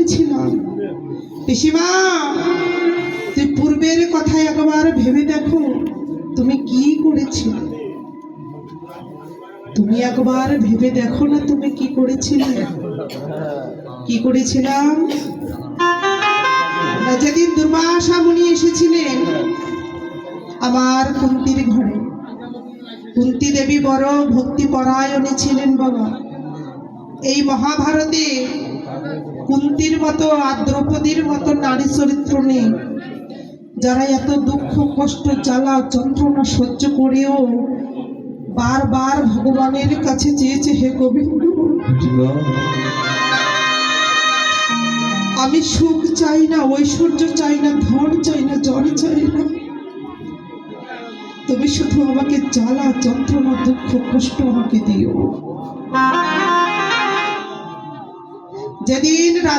করেছিলাম। পিসিমা, তুই পূর্বের কথা একবার ভেবে দেখো, তুমি কি তুমি একবার ভেবে দেখো না তুমি কি করেছিলে? কি করেছিলাম? যেদিন দুর্বাসা মুনি এসেছিলেন, আমার কুন্তির ঘরে কুন্তি দেবী বড় ভক্তি পরায়ণে ছিলেন বাবা। এই মহাভারতে কুন্তির মতো আর দ্রৌপদীর মতো নারী চরিত্র নেই। যারা এত দুঃখ, কষ্ট, জ্বালা, যন্ত্রণা সহ্য করেও বারবার ভগবানের কাছে চেয়েছে, হে গোবিন্দ, আমি সুখ চাই না, ঐশ্বর্য চাই না, ধন চাই না জন চাই না। তুমি শুধু আমাকে জ্বালা, যন্ত্রণা, দুঃখ, কষ্ট আমাকে দিও। যেদিন